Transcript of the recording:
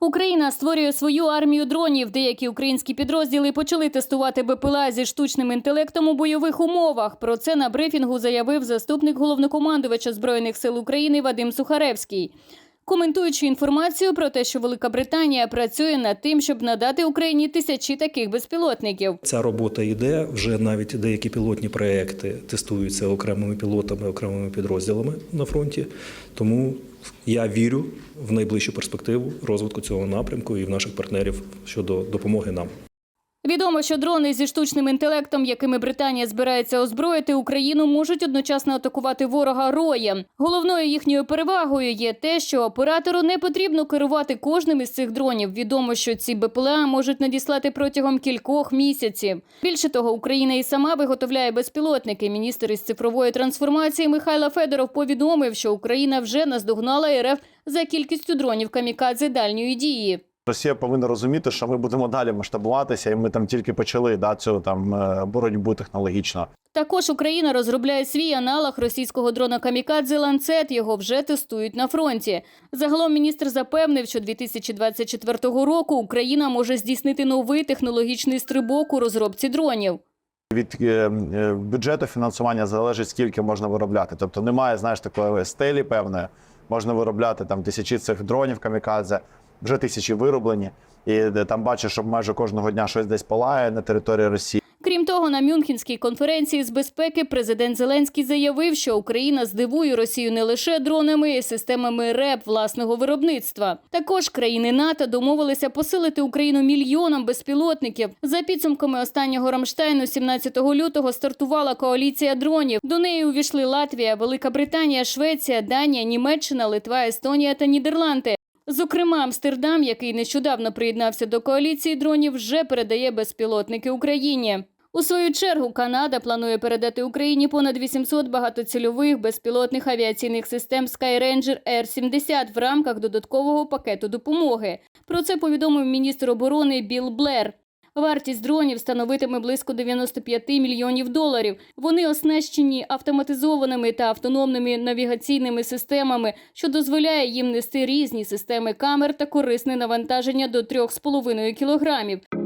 Україна створює свою армію дронів. Деякі українські підрозділи почали тестувати БПЛА зі штучним інтелектом у бойових умовах. Про це на брифінгу заявив заступник головнокомандувача збройних сил України Вадим Сухаревський. Коментуючи інформацію про те, що Велика Британія працює над тим, щоб надати Україні тисячі таких безпілотників. Ця робота йде. Вже навіть деякі пілотні проекти тестуються окремими пілотами, окремими підрозділами на фронті. Тому я вірю в найближчу перспективу розвитку цього напрямку і в наших партнерів щодо допомоги нам. Відомо, що дрони зі штучним інтелектом, якими Британія збирається озброїти Україну, можуть одночасно атакувати ворога роєм. Головною їхньою перевагою є те, що оператору не потрібно керувати кожним із цих дронів. Відомо, що ці БПЛА можуть надіслати протягом кількох місяців. Більше того, Україна і сама виготовляє безпілотники. Міністр із цифрової трансформації Михайло Федоров повідомив, що Україна вже наздогнала РФ за кількістю дронів камікадзе дальньої дії. Росія повинна розуміти, що ми будемо далі масштабуватися, і ми там тільки почали да, цю там е, боротьбу технологічно. Також Україна розробляє свій аналог російського дрона камікадзе ланцет. Його вже тестують на фронті. Загалом міністр запевнив, що 2024 року Україна може здійснити новий технологічний стрибок у розробці дронів. Від е, е, бюджету фінансування залежить скільки можна виробляти. Тобто немає, знаєш, такої стелі певної. Можна виробляти там тисячі цих дронів камікадзе, вже тисячі вироблені. І де там бачиш, що майже кожного дня щось десь палає на території Росії. Крім того, на Мюнхенській конференції з безпеки президент Зеленський заявив, що Україна здивує Росію не лише дронами, й системами РЕП власного виробництва. Також країни НАТО домовилися посилити Україну мільйоном безпілотників. За підсумками останнього Рамштайну, 17 лютого стартувала коаліція дронів. До неї увійшли Латвія, Велика Британія, Швеція, Данія, Німеччина, Литва, Естонія та Нідерланди. Зокрема, Амстердам, який нещодавно приєднався до коаліції дронів, вже передає безпілотники Україні. У свою чергу Канада планує передати Україні понад 800 багатоцільових безпілотних авіаційних систем Skyranger R-70 в рамках додаткового пакету допомоги. Про це повідомив міністр оборони Білл Блер. Вартість дронів становитиме близько 95 мільйонів доларів. Вони оснащені автоматизованими та автономними навігаційними системами, що дозволяє їм нести різні системи камер та корисне навантаження до 3,5 кілограмів.